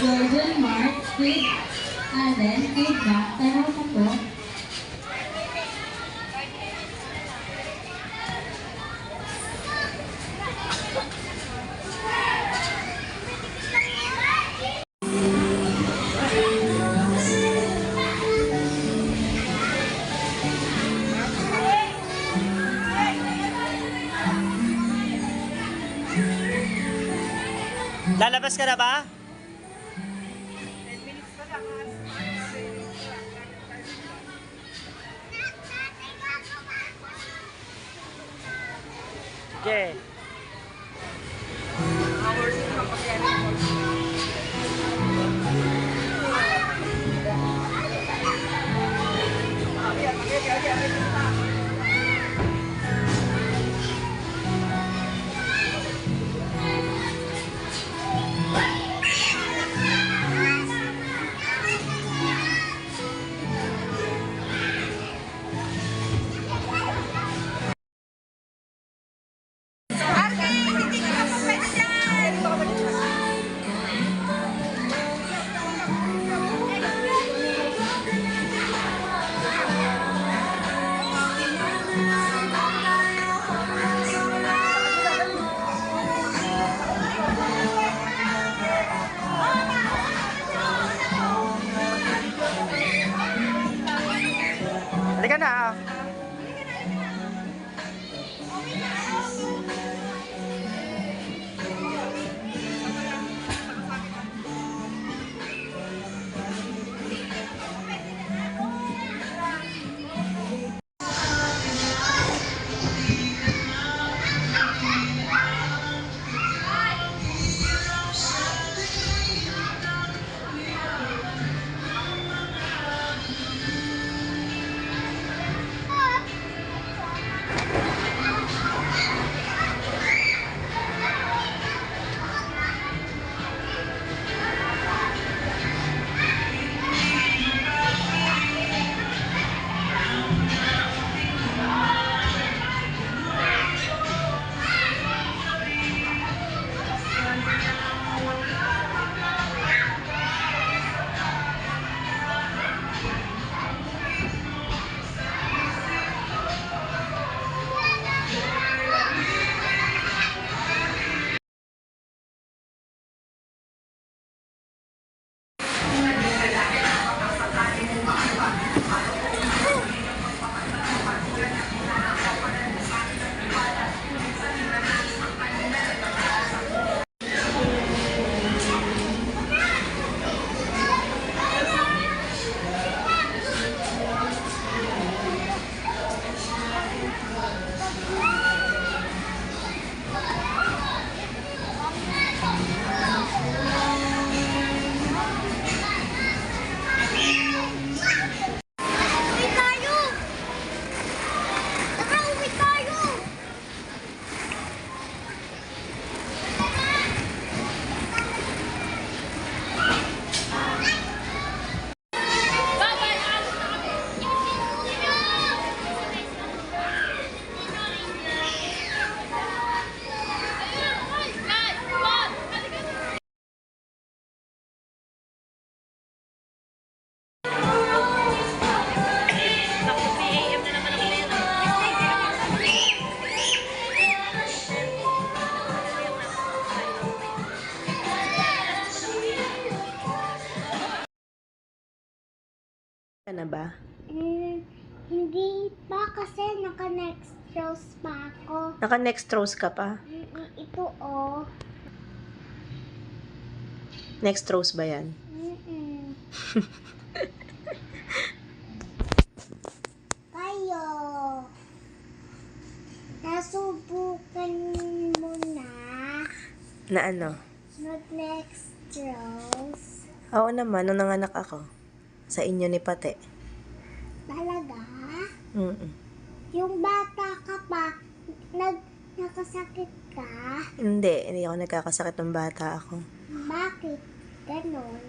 Jordan Mark, Kate Allen, Kate Mac, tanong ko po. Lalabas ka na ba? Okay. Ka na ba? Mm, hindi pa kasi naka-next shows pa ako. Naka next rows ka pa? Mm, ito oh. Next rows ba yan? Mm-mm. Kayo. Nasubukan mo na. Na ano? Not next shows. Oo naman, nung nanganak ako. Sa inyo ni Pate. Talaga? Mm-mm. Yung bata ka pa, nag, nakasakit ka? Hindi, hindi ako nagkakasakit ng bata ako. Bakit? Ganon.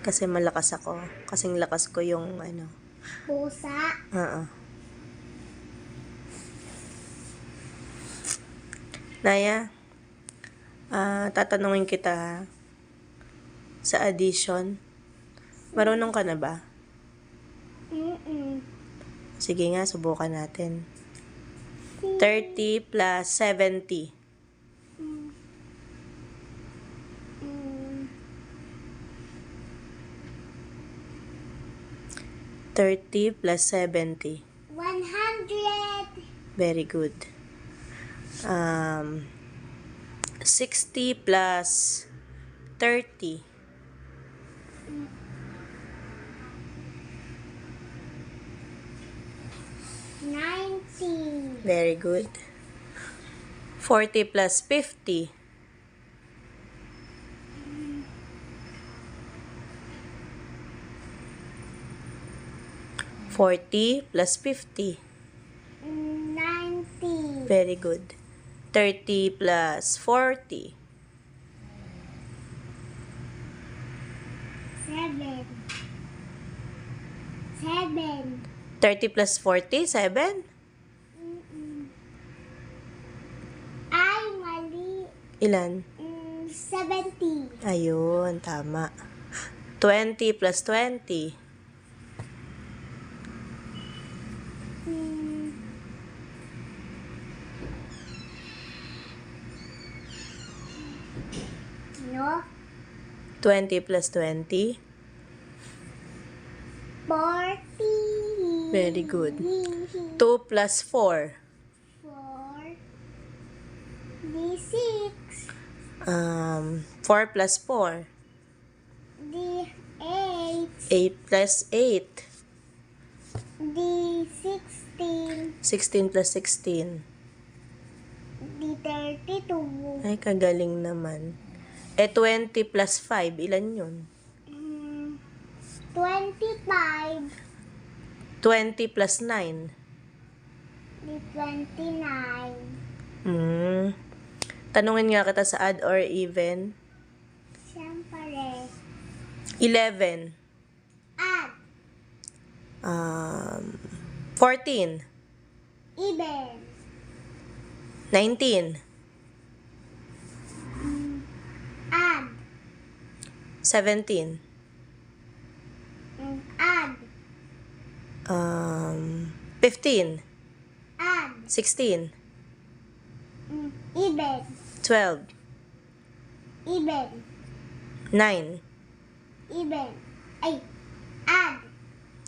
Kasi malakas ako. Kasing lakas ko yung ano. Pusa? Oo. Naya, ah tatanungin kita ha. Sa addition. Marunong ka na ba? Mm-mm. Sige nga, subukan natin. 30 plus 70. Mm. 30 plus 70. 100. Very good. Um, 60 plus 30. Ninety. Very good. 40 plus 50. Forty plus fifty. Ninety. Very good. Thirty plus forty. Seven. Seven. Thirty plus forty, seven. Mm-mm. Ay, mali. Ilan? Mm, Seventy. Ayun, tama. Twenty plus twenty. Mm. No? Twenty plus twenty. Forty. Very good. Two plus four. Four. D six. Um, four plus four. D eight. Eight plus eight. D sixteen. Sixteen plus sixteen. D thirty two. Ay, kagaling naman. Eh, 20 plus 5, ilan yun? Mm, twenty five. 20 plus 9. D twenty nine. Hmm. Tanungin nga kita sa add or even. Siyempre. 11. Add. Um, 14. Even. 19. Add. 17. Mm, add. Um, 15. Add. 16. Mm, even. 12. Even. 9. Even. Ay. Add.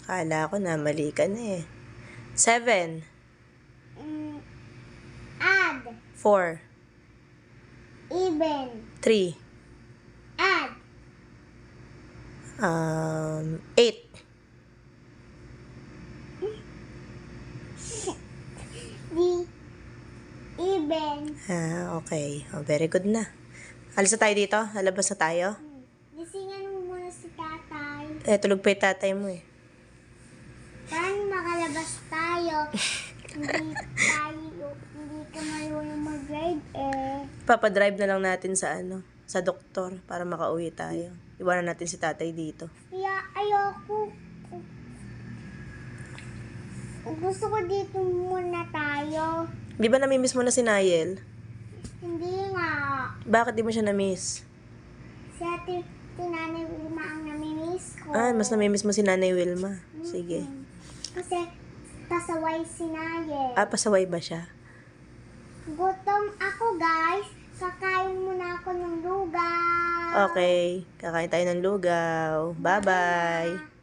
Kala ko na mali ka na eh. 7. Mm, add. 4. Even. 3. Add. Um, 8. D. Even. Ah, okay. Oh, very good na. Alis na tayo dito? Lalabas na tayo? Mm, Gisingan mo muna si tatay. Eh, tulog pa yung tatay mo eh. Paano makalabas tayo? hindi tayo, hindi ka marunong mag-drive eh. Papadrive na lang natin sa ano, sa doktor para makauwi tayo. Iwanan natin si tatay dito. Kaya ayoko. Gusto ko dito muna tayo. Di ba namimiss mo na si Nayel? Hindi nga. Bakit di mo siya namiss? Si ate, tinanay Wilma ang namimiss ko. Ah, mas namimiss mo si Nanay Wilma. Sige. Mm. Kasi pasaway si Nayel. Ah, pasaway ba siya? Gutom ako guys. Kakain muna ako ng lugaw. Okay. Kakain tayo ng lugaw. Bye-bye.